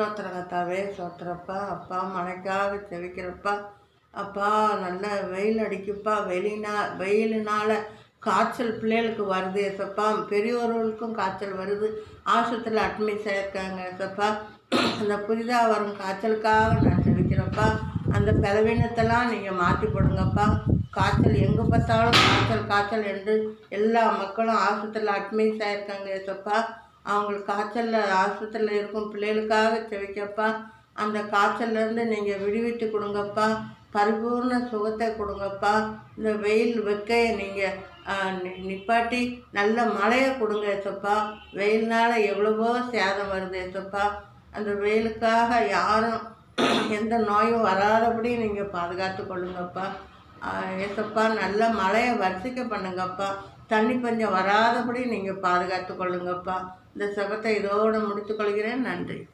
ஸ்தோத்திரங்கத்தாவே ஸ்தோத்திரப்பா அப்பா மழைக்காக செவிக்கிறப்பா அப்பா நல்ல வெயில் அடிக்குப்பா வெளினா வெயிலுனால காய்ச்சல் பிள்ளைகளுக்கு வருது ஏசப்பா. பெரியவர்களுக்கும் காய்ச்சல் வருது. ஆஸ்பத்திரியில் அட்மிட் ஆயிருக்காங்க ஏசப்பா. அந்த புதிதாக வரும் காய்ச்சலுக்காக நான் செவிக்கிறப்பா. அந்த பலவீனத்தெல்லாம் நீங்கள் மாற்றி போடுங்கப்பா. காய்ச்சல் எங்கே பார்த்தாலும் காய்ச்சல் காய்ச்சல் என்று எல்லா மக்களும் ஆஸ்பத்திரியில் அட்மிட் ஆயிருக்காங்க ஏசப்பா. அவங்களுக்கு காய்ச்சலில் ஆஸ்பத்திரியில் இருக்கும் பிள்ளைகளுக்காக செவிக்கப்பா அந்த காய்ச்சல்லேருந்து நீங்கள் விடுவித்து கொடுங்கப்பா. பரிபூர்ண சுகத்தை கொடுங்கப்பா. இந்த வெயில் வெக்கையை நீங்கள் நிப்பாட்டி நல்ல மழையை கொடுங்க ஏசப்பா. வெயில்னால எவ்வளவோ சேதம் வருது ஏசப்பா. அந்த வெயிலுக்காக யாரும் எந்த நோயும் வராதபடி நீங்கள் பாதுகாத்து கொள்ளுங்கப்பா. ஏசப்பா நல்ல மழையை வரிசைக்க பண்ணுங்கப்பா. தண்ணி பஞ்சம் வராதபடி நீங்கள் பாதுகாத்து கொள்ளுங்கப்பா. இந்த சுகத்தை இதோடு முடித்துக்கொள்கிறேன் நன்றி.